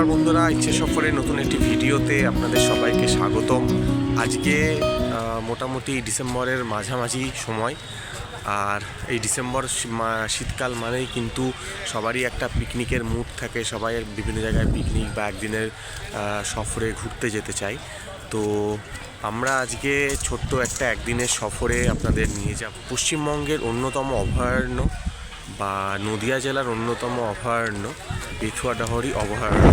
নমস্কার বন্ধুরা, ইচ্ছে সফরের নতুন একটি ভিডিওতে আপনাদের সবাইকে স্বাগতম। আজকে মোটামুটি ডিসেম্বরের মাঝামাঝি সময়। আর এই ডিসেম্বর শীতকাল মানেই কিন্তু সবারই একটা পিকনিকের মুড থাকে, সবাই বিভিন্ন জায়গায় পিকনিক বা একদিনের সফরে ঘুরতে যেতে চাই তো আমরা আজকে ছোট্ট একটা একদিনের সফরে আপনাদের নিয়ে যাব। পশ্চিমবঙ্গের অন্যতম অভয়ারণ্য বা নদিয়া জেলার অন্যতম অভয়ারণ্য বেথুয়াডাহরি অভয়ারণ্য।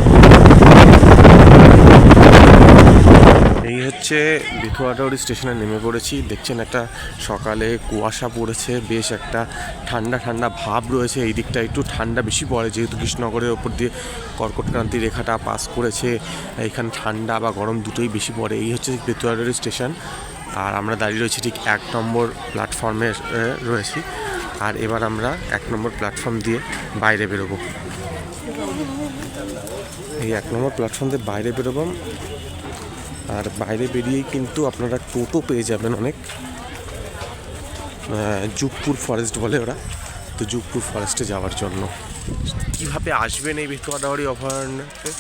এই হচ্ছে বেথুয়াডাহরি স্টেশনে নেমে পড়েছি। দেখছেন একটা সকালে কুয়াশা পড়েছে, বেশ একটা ঠান্ডা ঠান্ডা ভাব রয়েছে। এই দিকটা একটু ঠান্ডা বেশি পড়ে, যেহেতু কৃষ্ণনগরের ওপর দিয়ে কর্কটক্রান্তি রেখাটা পাস করেছে, এখানে ঠান্ডা বা গরম দুটোই বেশি পড়ে। এই হচ্ছে বেথুয়াডাহরি স্টেশন। আর আমরা দাঁড়িয়ে রয়েছি ঠিক এক নম্বর প্ল্যাটফর্মে রয়েছি। আর এবার আমরা এক নম্বর প্ল্যাটফর্ম দিয়ে বাইরে বেরোবো। এই এক নম্বর প্ল্যাটফর্ম দিয়ে বাইরে বেরোবো। আর বাইরে বেরিয়েই কিন্তু আপনারা টোটো পেয়ে যাবেন অনেক। যুগপুর ফরেস্ট বলে ওরা। তো যুগপুর ফরেস্টে যাওয়ার জন্য। কীভাবে আসবেন এই বেতুয়াডাওয়ারি অভয়ারণ্যতে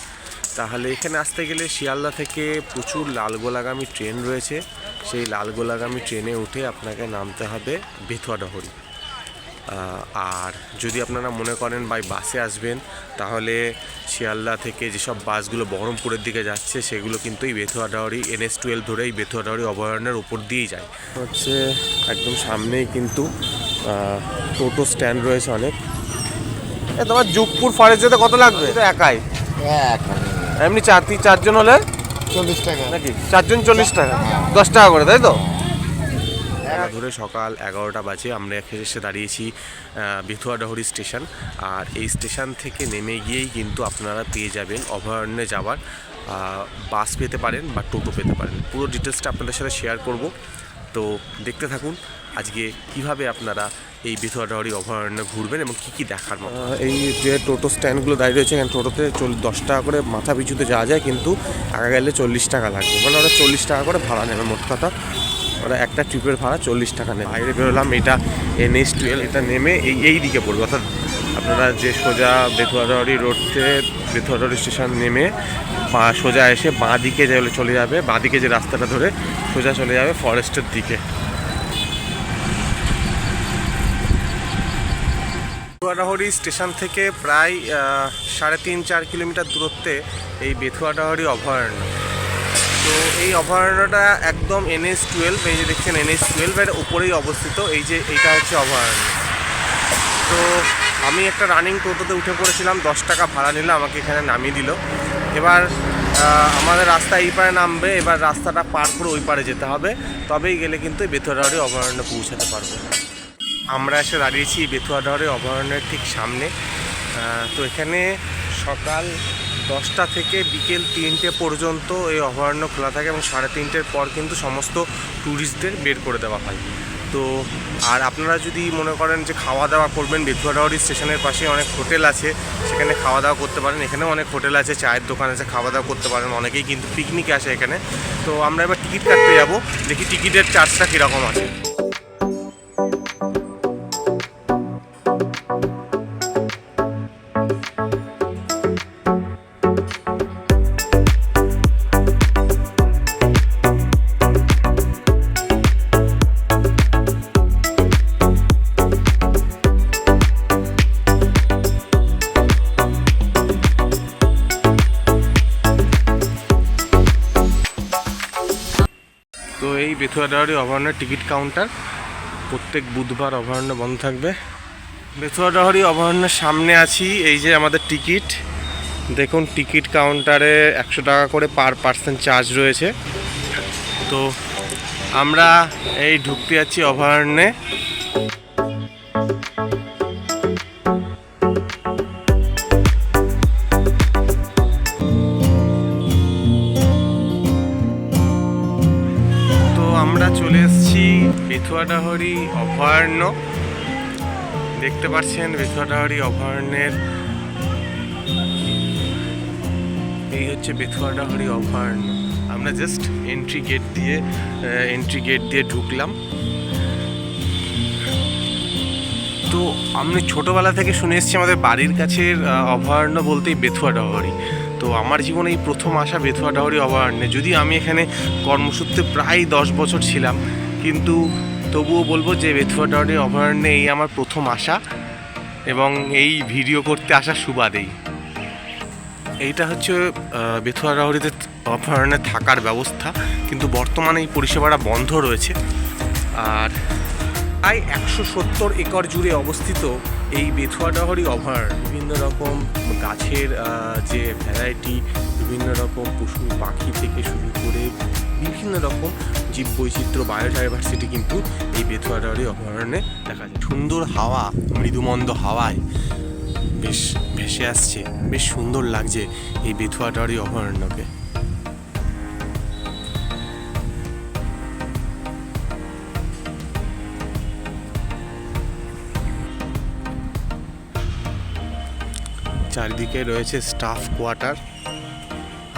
তাহলে এখানে আসতে গেলে শিয়ালদা থেকে প্রচুর লালগোলাগামী ট্রেন রয়েছে। সেই লালগোলাগামী ট্রেনে উঠে আপনাকে নামতে হবে বেতুয়াডাহরি আহ, আর যদি আপনারা মনে করেন বাই বাসে আসবেন তাহলে শিয়ালদা থেকে যেসব বাসগুলো বহরমপুরের দিকে যাচ্ছে সেগুলো কিন্তু এই বেথুয়াডাওয়ারি এনএস টুয়েলভ ধরে এই বেথুয়াডাওয়ারি অভয়ারণ্যের উপর দিয়েই যায়। হচ্ছে একদম সামনেই কিন্তু টোটো স্ট্যান্ড রয়েছে অনেক। তোমার যুগপুর ফরেস্ট যেতে কত লাগবে? একাই। এক। এমনি চার তিন চারজন হলে? চল্লিশ টাকা। নাকি? চারজন চল্লিশ টাকা? দশ টাকা করে তাই তো? ধরে সকাল এগারোটা বাজে আমরা এখানে এসে দাঁড়িয়েছি বেথুয়াডাহরি স্টেশন। আর এই স্টেশন থেকে নেমে গিয়েই কিন্তু আপনারা পেয়ে যাবেন অভয়ারণ্যে যাওয়ার বাস পেতে পারেন বা টোটো পেতে পারেন। পুরো ডিটেলসটা আপনাদের সাথে শেয়ার করব। তো দেখতে থাকুন আজকে কীভাবে আপনারা এই বেথুয়াডাহরি অভয়ারণ্যে ঘুরবেন এবং কী কী দেখার মতো। এই যে টোটো স্ট্যান্ডগুলো দাঁড়িয়ে রয়েছে, এখানে টোটোতে চল, দশ টাকা করে মাথা পিছুতে যাওয়া যায়, কিন্তু আগে গেলে চল্লিশ টাকা লাগবে। মানে ওরা চল্লিশ টাকা করে ভাড়া নেবে মোট কথা। ওরা একটা ট্রিপের ভাড়া চল্লিশ টাকা নেবে। বাইরে বেরোলাম, এটা এনএস টুয়েলভ এটা নেমে এই এই দিকে পড়বে। অর্থাৎ আপনারা যে সোজা বেথুয়াডাহরি রোডতে বেথুয়াডাহরি স্টেশন নেমে বা সোজা এসে বাঁ দিকে যে চলে যাবে বাঁ দিকে যে রাস্তাটা ধরে সোজা চলে যাবে ফরেস্টের দিকে। বেথুয়াডাহরি স্টেশন থেকে প্রায় সাড়ে তিন চার কিলোমিটার দূরত্বে এই বেথুয়াডাহরি অভয়ারণ্য। তো এই অভয়ারণ্যটা একদম এন এনএস টুয়েলভ এই যে দেখছেন এন এনএস টুয়েলভের উপরেই অবস্থিত, এই যে এইটা হচ্ছে অভয়ারণ্য। তো আমি একটা রানিং টোটোতে উঠে পড়েছিলাম, দশ টাকা ভাড়া নিলে আমাকে এখানে নামিয়ে দিল। এবার আমাদের রাস্তা এই পারে নামবে, এবার রাস্তাটা পার করে ওই পারে যেতে হবে, তবেই গেলে কিন্তু এই বেথুয়াডাহরি অভয়ারণ্যে পৌঁছাতে পারব। আমরা এসে দাঁড়িয়েছি বেথুয়াডাহরি অভয়ারণ্যের ঠিক সামনে। তো এখানে সকাল দশটা থেকে বিকেল তিনটে পর্যন্ত এই অভয়ারণ্য খোলা থাকে এবং সাড়ে তিনটের পর কিন্তু সমস্ত ট্যুরিস্টদের বের করে দেওয়া হয়। তো, আর আপনারা যদি মনে করেন যে খাওয়া দাওয়া করবেন বেথুয়াডাহরি স্টেশনের পাশে অনেক হোটেল আছে, সেখানে খাওয়া দাওয়া করতে পারেন। এখানেও অনেক হোটেল আছে, চায়ের দোকান আছে, খাওয়া দাওয়া করতে পারেন। অনেকেই কিন্তু পিকনিকে আসে এখানে। তো আমরা এবার টিকিট কাটতে যাব। দেখি টিকিটের চার্জটা কীরকম আছে। তো এই বেথুয়া বেথুয়াডাহারি অভয়ারণ্যের টিকিট কাউন্টার প্রত্যেক বুধবার অভয়ারণ্য বন্ধ থাকবে। বেথুয়া বেথুয়াডাহারি অভয়ারণ্যের সামনে আছি, এই যে আমাদের টিকিট। দেখুন, টিকিট কাউন্টারে একশো টাকা করে পার পার্সেন্ট চার্জ রয়েছে। তো আমরা এই ঢুকতে যাচ্ছি অভয়ারণ্যে। বেথুয়াডাহরি অভয়ারণ্য। দেখতে পাচ্ছেন বেথুয়াডাহরি অভয়ারণ্যের। এই হচ্ছে বেথুয়াডাহরি অভয়ারণ্য। আমরা জাস্ট এন্ট্রি গেট দিয়ে এন্ট্রি গেট দিয়ে ঢুকলাম। তো আমি ছোটোবেলা থেকে শুনে এসেছি আমাদের বাড়ির কাছের অভয়ারণ্য বলতেই বেথুয়া ডহরি তো আমার জীবনে এই প্রথম আসা বেথুয়া ডহরি অভয়ারণ্যে। যদি আমি এখানে কর্মসূত্রে প্রায় দশ বছর ছিলাম, কিন্তু তবুও বলব যে বেথুয়া ডহরি অভয়ারণ্যে এই আমার প্রথম আসা এবং এই ভিডিও করতে আসা সুবাদেই। এইটা হচ্ছে বেথুয়া ডহরিতে অভয়ারণ্যে থাকার ব্যবস্থা, কিন্তু বর্তমানে এই পরিষেবাটা বন্ধ রয়েছে। আর প্রায় একশো সত্তর একর জুড়ে অবস্থিত এই বেথুয়াডাহরি অভয়ারণ্য বিভিন্ন রকম গাছের যে ভ্যারাইটি বিভিন্ন রকম পশু পাখি থেকে শুরু করে বিভিন্ন রকম জীব বৈচিত্র্য বায়োডাইভার্সিটি কিন্তু এই বেথুয়াডাহরি অভয়ারণ্যে দেখা যায়। সুন্দর হাওয়া, মৃদুমন্দ হাওয়ায় বেশ ভেসে আসছে, বেশ সুন্দর লাগছে এই বেথুয়াডাহরি অভয়ারণ্যকে। চারিদিকে রয়েছে স্টাফ কোয়ার্টার।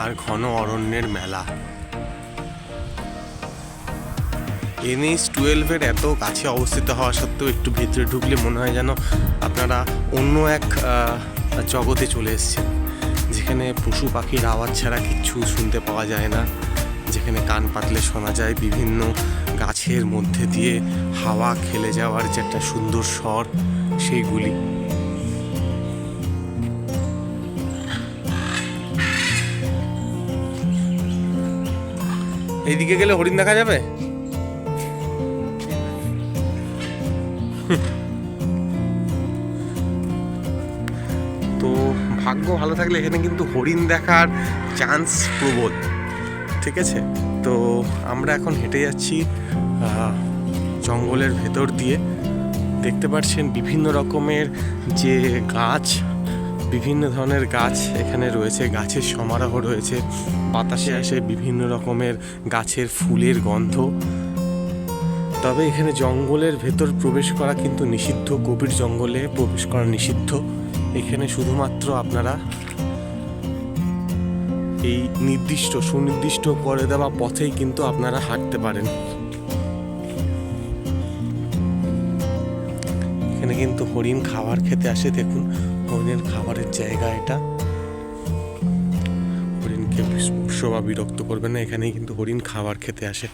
আর ঘন অরণ্যের মেলা। এনএইচ টুয়েলভের এত কাছে অবস্থিত হওয়া সত্ত্বেও একটু ভিতরে ঢুকলে মনে হয় যেন আপনারা অন্য এক জগতে চলে এসেছেন, যেখানে পশু পাখির আওয়াজ ছাড়া কিচ্ছু শুনতে পাওয়া যায় না, যেখানে কান পাতলে শোনা যায় বিভিন্ন গাছের মধ্যে দিয়ে হাওয়া খেলে যাওয়ার যে একটা সুন্দর স্বর, সেইগুলি। এইদিকে গেলে হরিণ দেখা যাবে? তো ভাগ্য ভালো থাকলে এখানে কিন্তু হরিণ দেখার চান্স প্রবল। ঠিক আছে? তো আমরা এখন হেঁটে যাচ্ছি জঙ্গলের ভেতর দিয়ে। দেখতে পাচ্ছেন বিভিন্ন রকমের যে গাছ বিভিন্ন ধরনের গাছ এখানে রয়েছে, গাছের সমারোহ রয়েছে, বাতাসে আসে বিভিন্ন রকমের গাছের ফুলের গন্ধ। তবে এখানে জঙ্গলের ভেতর প্রবেশ করা কিন্তু নিষিদ্ধ, গভীর জঙ্গলে প্রবেশ করা নিষিদ্ধ। এখানে শুধুমাত্র আপনারা এই নির্দিষ্ট, সুনির্দিষ্ট করে দেওয়া পথেই কিন্তু আপনারা হাঁটতে পারেন। এখানে কিন্তু হরিণ খাবার খেতে আসে, দেখুন। হরিণের খাবারের জায়গা এটা। হরিণকে স্পর্শ বা বিরক্ত করবে না, এখানেই কিন্তু হরিণ খাবার খেতে আসে।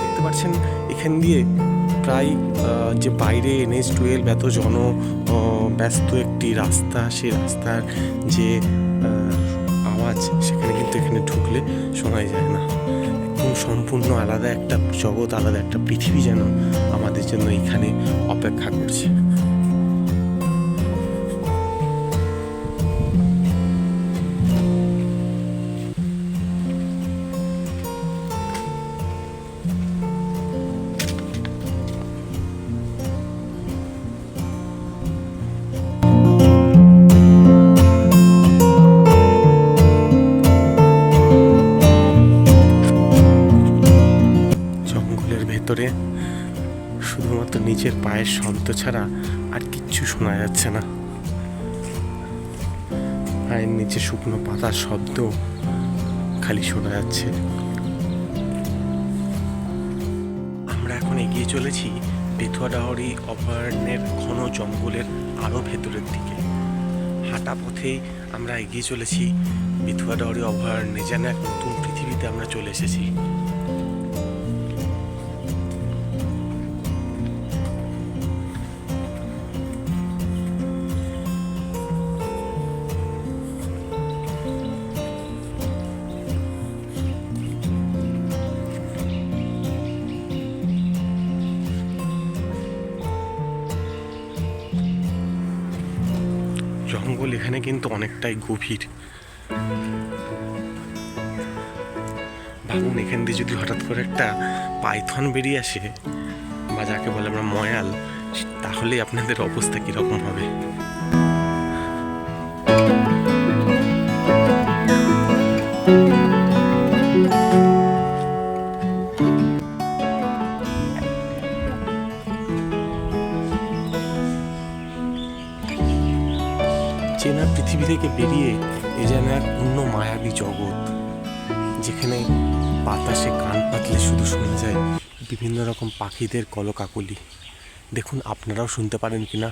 দেখতে পাচ্ছেন, এখান দিয়ে প্রায় যে বাইরে এনএস টুয়েলভ এত জন ব্যস্ত একটি রাস্তা, সেই রাস্তার যে আহ, সেখানে কিন্তু এখানে ঢুকলে শোনাই যায় না। একদম সম্পূর্ণ আলাদা একটা জগৎ আলাদা একটা পৃথিবী যেন আমাদের জন্য এখানে অপেক্ষা করছে। নিজের পায়ের শব্দ ছাড়া আর কিচ্ছু শোনা যাচ্ছে না। পায়ের নিচে শুকনো পাতার শব্দ খালি শোনা যাচ্ছে। আমরা এখন এগিয়ে চলেছি বেথুয়াডাহরি অভয়ারণ্যের ঘন জঙ্গলের আরও ভেতরের দিকে। হাঁটা পথেই আমরা এগিয়ে চলেছি। বেথুয়াডাহরি অভয়ারণ্যে যেন এক নতুন পৃথিবীতে আমরা চলে এসেছি। এখানে কিন্তু অনেকটাই গভীর। ভাবুন, এখান দিয়ে যদি হঠাৎ করে একটা পাইথন বেরিয়ে আসে, বা যাকে বলে আমরা ময়াল তাহলে আপনাদের অবস্থা কীরকম হবে? থেকে বেরিয়ে এ যেন এক অন্য মায়াবী জগৎ, যেখানে বাতাসে কান পাতলে শুধু শোনা যায় বিভিন্ন রকম পাখিদের কলকাকলি। দেখুন, আপনারাও শুনতে পারেন কিনা?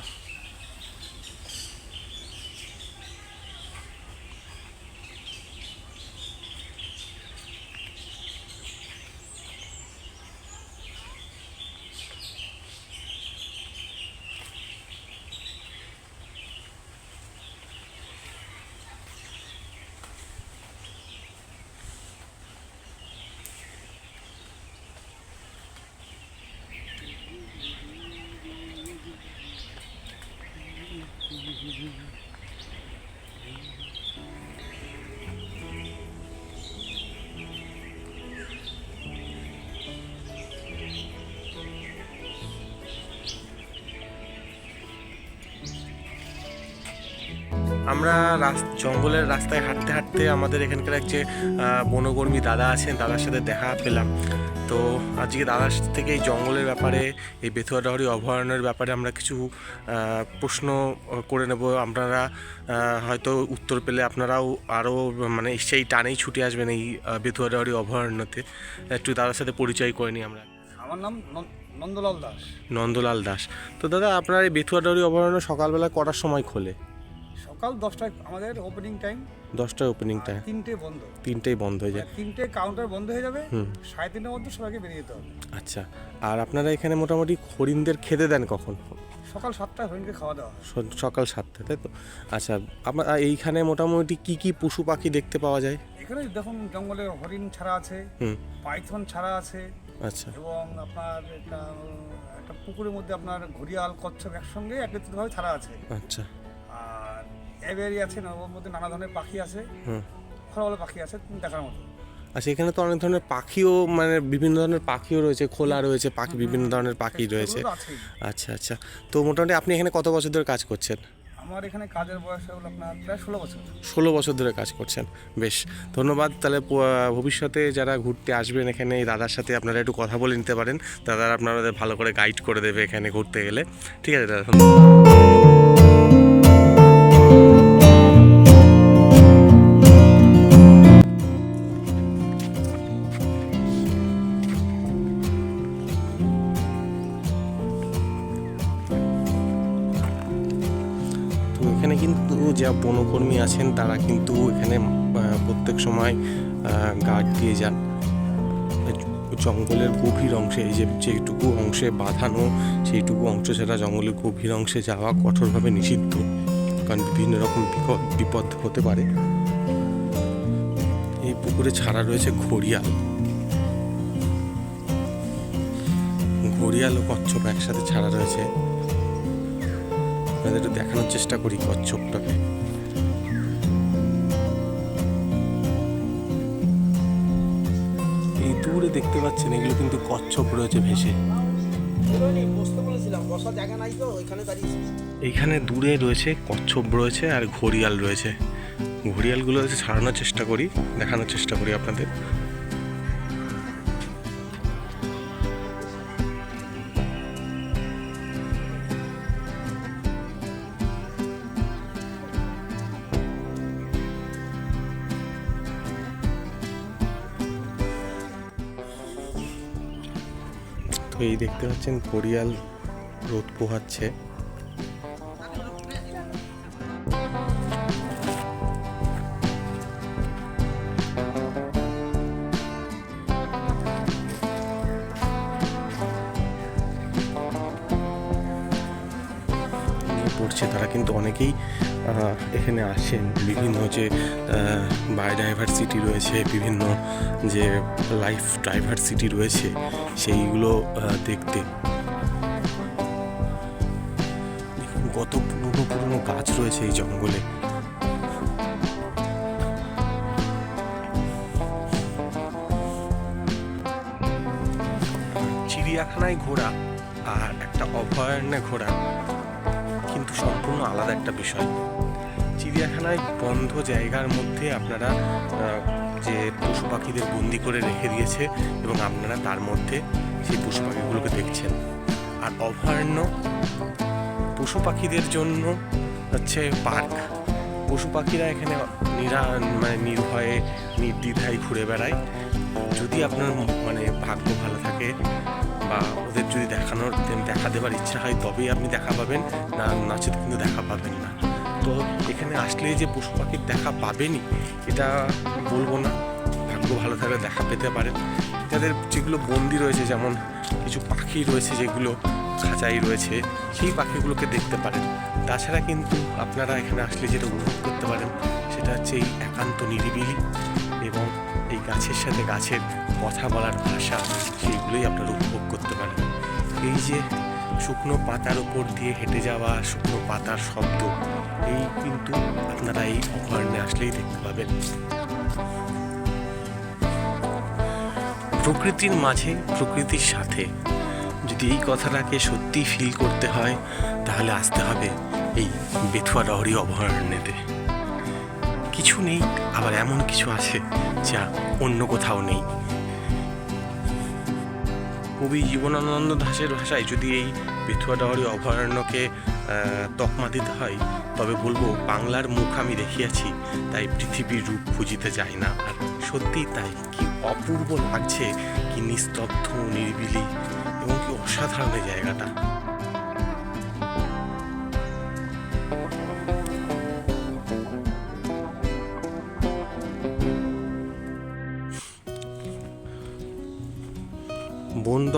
আমরা রাস- জঙ্গলের রাস্তায় হাঁটতে হাঁটতে আমাদের এখানকার এক যে বনকর্মী দাদা আছেন দাদার সাথে দেখা পেলাম। তো আজকে দাদার থেকে এই জঙ্গলের ব্যাপারে এই বেথুয়া ডহরি অভয়ারণ্যের ব্যাপারে আমরা কিছু প্রশ্ন করে নেব। আপনারা হয়তো উত্তর পেলে আপনারাও আরও মানে সেই টানেই ছুটে আসবেন এই বেথুয়া ডহরি অভয়ারণ্যতে। একটু দাদার সাথে পরিচয় করে নিই আমরা। আমার নাম নন্দলাল দাস। নন্দলাল দাস। তো দাদা আপনার এই বেথুয়া ডহরি অভয়ারণ্য সকালবেলা কটার সময় খোলে? সকাল দশটায় আমাদের ওপেনিং টাইম দশটায় ওপেনিং টাইম তিনটে বন্ধ। তিনটেই বন্ধ হয়ে যায়। মানে তিনটে কাউন্টার বন্ধ হয়ে যাবে। সাড়ে তিনটের মধ্যে সবাইকে বেরিয়ে যেতে হবে। আচ্ছা আর আপনারা এখানে মোটামুটি হরিণদের খেতে দেন কখন? সকাল সাতটায় হরিণকে খাওয়া দাওয়া সকাল সাতটা তাই তো? আচ্ছা আপনার এইখানে মোটামুটি কি কি পশু পাখি দেখতে পাওয়া যায়? এখানে দেখুন জঙ্গলে হরিণ ছাড়া আছে পাইথন ছাড়া আছে আচ্ছা। এবং আপনার একটা একটা পুকুরের মধ্যে আপনার ঘড়িয়াল কচ্ছপ একসঙ্গে একত্রিতভাবে ছাড়া আছে। আচ্ছা। আর আছে না, ওর মধ্যে নানা ধরনের পাখি আছে। হুম। ভালো ভালো পাখি আছে দেখার মতো। আচ্ছা এখানে তো অনেক ধরনের পাখিও মানে বিভিন্ন ধরনের পাখিও রয়েছে খোলা রয়েছে পাখি বিভিন্ন ধরনের পাখি রয়েছে। আচ্ছা আচ্ছা। তো মোটামুটি আপনি এখানে কত বছর ধরে কাজ করছেন? আমার এখানে কাজের বয়স হলো আপনার প্রায় ষোলো বছর। ষোলো বছর ধরে কাজ করছেন বেশ। ধন্যবাদ। তাহলে ভবিষ্যতে যারা ঘুরতে আসবেন এখানে এই দাদার সাথে আপনারা একটু কথা বলে নিতে পারেন। দাদারা আপনাদের ভালো করে গাইড করে দেবে এখানে ঘুরতে গেলে। ঠিক আছে দাদা এখানে কিন্তু যা বনকর্মী আছেন, তারা কিন্তু এখানে প্রত্যেক সময় গার্ড দিয়ে যান। জঙ্গলের গভীর অংশে, এই যে যেটুকু অংশে বাঁধানো, সেইটুকু অংশ ছাড়া জঙ্গলের গভীর অংশে যাওয়া কঠোরভাবে নিষিদ্ধ, কারণ বিভিন্ন রকম বিপদ বিপদ হতে পারে। এই পুকুরে ছাড়া রয়েছে ঘড়িয়াল। ঘড়িয়াল ও কচ্ছপ একসাথে ছাড়া রয়েছে। আপনাদের একটু দেখানোর চেষ্টা করি কচ্ছপটাকে। এই দূরে দেখতে পাচ্ছেন, এগুলো কিন্তু কচ্ছপ রয়েছে ভেসে। এইখানে দূরে রয়েছে কচ্ছপ রয়েছে আর ঘড়িয়াল রয়েছে। ঘড়িয়ালগুলো ছাড়ানোর চেষ্টা করি, দেখানোর চেষ্টা করি আপনাদের। এই দেখতে পাচ্ছেন ঘড়িয়াল রোদ পোহাচ্ছে। পড়ছে তারা কিন্তু অনেকেই এখানে আসেন। বিভিন্ন যে বায়োডাইভার্সিটি রয়েছে, বিভিন্ন যে লাইফ ডাইভার্সিটি রয়েছে, সেইগুলো দেখতে। কত পুরনো পুরনো গাছ রয়েছে এই জঙ্গলে। চিড়িয়াখানায় ঘোরা আর একটা অভয়ারণ্যে ঘোরা। সম্পূর্ণ আলাদা একটা বিষয়। চিড়িয়াখানায় বন্ধ জায়গার মধ্যে আপনারা যে পশু পাখিদের বন্দি করে রেখে দিয়েছে এবং আপনারা তার মধ্যে সেই পশু পাখিগুলোকে দেখছেন। আর অভয়ারণ্য পশু পাখিদের জন্য হচ্ছে পার্ক। পশু পাখিরা এখানে নিরা মানে নির্ভয়ে, নির্দ্বিধায় ঘুরে বেড়ায়। যদি আপনার মানে ভাগ্য ভালো থাকে বা ওদের যদি দেখানোর দেখা দেওয়ার ইচ্ছা হয়, তবেই আপনি দেখা পাবেন। না নাচেত কিন্তু দেখা পাবেন না। তো এখানে আসলে যে পশু পাখির দেখা পাবেনই, এটা বলব না। ভাগ্য ভালো থাকলে দেখা পেতে পারেন। যাদের যেগুলো বন্দি রয়েছে, যেমন কিছু পাখি রয়েছে যেগুলো খাঁচাই রয়েছে, সেই পাখিগুলোকে দেখতে পারেন। তাছাড়া কিন্তু আপনারা এখানে আসলে যেটা উপভোগ করতে পারেন, সেটা হচ্ছে এই একান্ত নিরিবিলি এবং এই গাছের সাথে গাছের কথা বলার ভাষা সেইগুলোই আপনারা উপভোগ করতে পারেন। এই যে শুকনো পাতার উপর দিয়ে হেঁটে যাওয়া শুকনো পাতার শব্দ, এই কিন্তু আপনারা এই অভয়ারণ্যে আসলেই দেখতে পাবেন। প্রকৃতির মাঝে, প্রকৃতির সাথে যদি এই কথাটাকে সত্যি ফিল করতে হয়, তাহলে আসতে হবে এই বেথুয়া ডহরি অভয়ারণ্যেতে। কিছু নেই, আবার এমন কিছু আছে যা অন্য কোথাও নেই। কবি জীবনানন্দ দাসের ভাষায় যদি এই বেথুয়া ডাহরি অভয়ারণ্যকে তকমা দিতে হয়, তবে বলব বাংলার মুখ আমি দেখিয়াছি, তাই পৃথিবীর রূপ খুঁজিতে যাই না। আর সত্যিই তাই, কি অপূর্ব লাগছে, কি নিস্তব্ধ নিরিবিলি, এবং কি অসাধারণ জায়গাটা।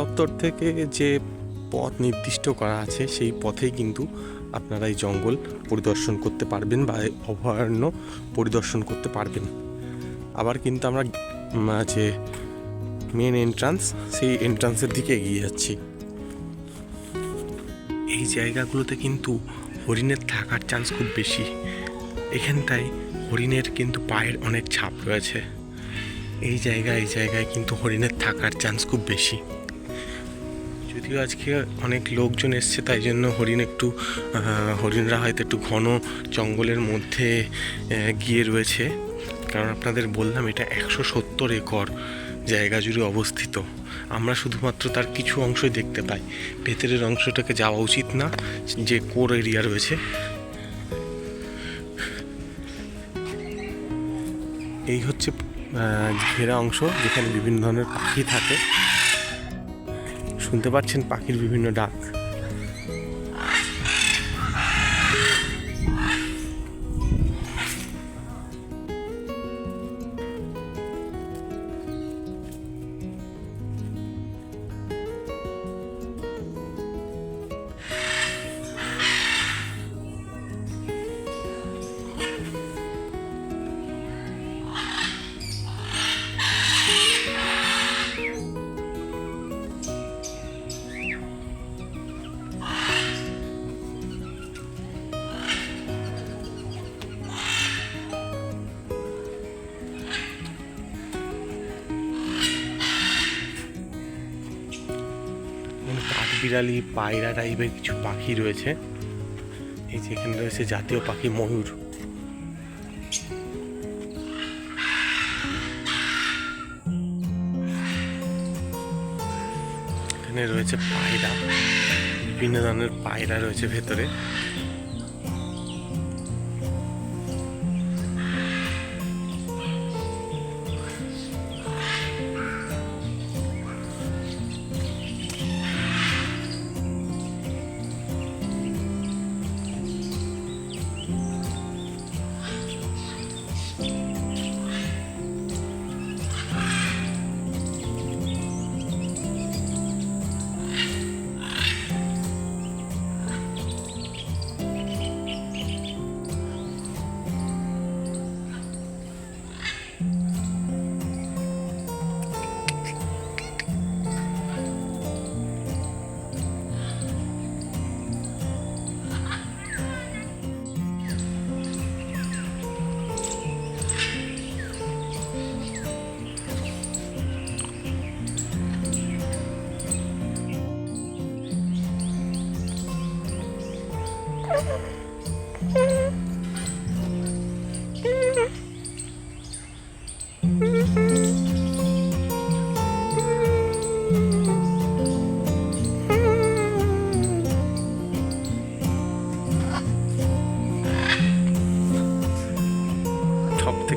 দপ্তর থেকে যে পথ নির্দিষ্ট করা আছে, সেই পথেই কিন্তু আপনারা এই জঙ্গল পরিদর্শন করতে পারবেন বা অভয়ারণ্য পরিদর্শন করতে পারবেন। আবার কিন্তু আমরা যে মেন এন্ট্রান্স সেই এন্ট্রান্সের দিকে এগিয়ে যাচ্ছি। এই জায়গাগুলোতে কিন্তু হরিণের থাকার চান্স খুব বেশি। এখানটায় হরিণের কিন্তু পায়ের অনেক ছাপ রয়েছে। এই জায়গায় এই জায়গায় কিন্তু হরিণের থাকার চান্স খুব বেশি। যদিও আজকে অনেক লোকজন এসছে, তাই জন্য হরিণ একটু হরিণরা হয়তো একটু ঘন জঙ্গলের মধ্যে গিয়ে রয়েছে। কারণ আপনাদের বললাম, এটা একশো সত্তর একর জায়গা জুড়ে অবস্থিত। আমরা শুধুমাত্র তার কিছু অংশই দেখতে পাই। ভেতরের অংশটাকে যাওয়া উচিত না, যে কোর এরিয়া রয়েছে। এই হচ্ছে ঘেরা অংশ, যেখানে বিভিন্ন ধরনের পাখি থাকে। শুনতে পাচ্ছেন পাখির বিভিন্ন ডাক। কাঠবিড়ালি পায়রা টাইপের কিছু পাখি রয়েছে। এই যে এখানে রয়েছে জাতীয় পাখি ময়ূর। এখানে রয়েছে পায়রা। বিভিন্ন ধরনের পায়রা রয়েছে ভেতরে।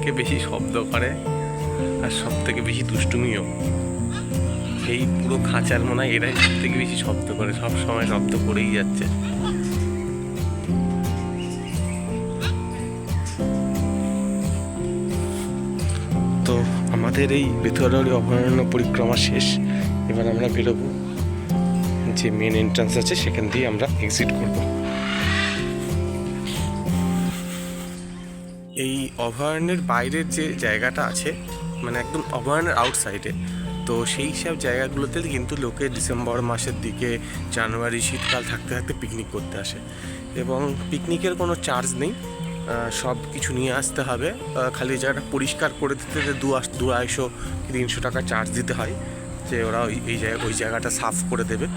থেকে বেশি শব্দ করে আর সব থেকে বেশি দুষ্টুমিও। এই পুরো খাঁচার মনে হয় এরাই সব থেকে বেশি শব্দ করে, সব সময় শব্দ করেই যাচ্ছে। তো আমাদের এই বেথুয়ারি অভয়ারণ্য পরিক্রমা শেষ। এবার আমরা বেরোবো। যে মেন এন্ট্রান্স আছে, সেখান দিয়ে আমরা এক্সিট করব। অভয়ারণ্যের বাইরের যে জায়গাটা আছে মানে একদম অভয়ারণ্যের আউটসাইডে তো সেই সব জায়গাগুলোতে কিন্তু লোকে ডিসেম্বর মাসের দিকে জানুয়ারি শীতকাল থাকতে থাকতে পিকনিক করতে আসে। এবং পিকনিকের কোনো চার্জ নেই সব কিছু নিয়ে আসতে হবে। খালি জায়গাটা পরিষ্কার করে দিতে যে দু আশ- দু আড়াইশো, তিনশো টাকা চার্জ দিতে হয়, যে ওরা ওই, এই জায়গা, ওই জায়গাটা সাফ করে দেবে।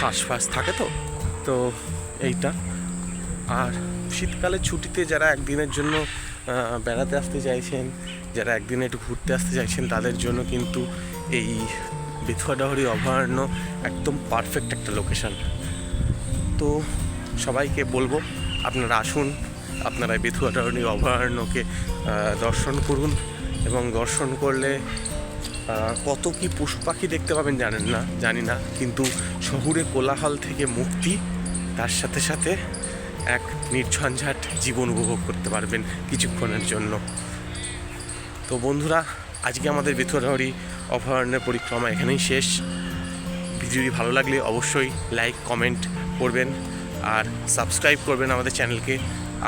ফাঁস ফাঁস থাকে তো তো এইটা। আর শীতকালে ছুটিতে যারা একদিনের জন্য বেড়াতে আসতে চাইছেন, যারা একদিনে একটু ঘুরতে আসতে চাইছেন, তাদের জন্য কিন্তু এই বেথুয়াডাহরি অভয়ারণ্য একদম পারফেক্ট একটা লোকেশান তো সবাইকে বলব, আপনারা আসুন, আপনারা বেথুয়াডাহরি অভয়ারণ্যকে দর্শন করুন এবং দর্শন করলে কত কি পশু পাখি দেখতে পাবেন জানেন না, জানি না, কিন্তু শহুরে কোলাহল থেকে মুক্তি, তার সাথে সাথে এক নির্ঝঞ্ঝাট জীবন উপভোগ করতে পারবেন কিছুক্ষণের জন্য। তো বন্ধুরা, আজকে আমাদের বেথুয়ারি অভয়ারণ্যের পরিক্রমা এখানেই শেষ। ভিডিওটি ভালো লাগলে অবশ্যই লাইক কমেন্ট করবেন আর সাবস্ক্রাইব করবেন আমাদের চ্যানেলকে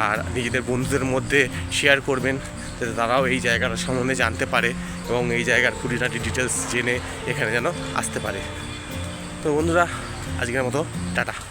আর নিজেদের বন্ধুদের মধ্যে শেয়ার করবেন যাতে তারাও এই জায়গাটা সম্বন্ধে জানতে পারে এবং এই জায়গার খুঁটিনাটি ডিটেলস জেনে এখানে যেন আসতে পারে। তো বন্ধুরা, আজকের মতো, টাটা।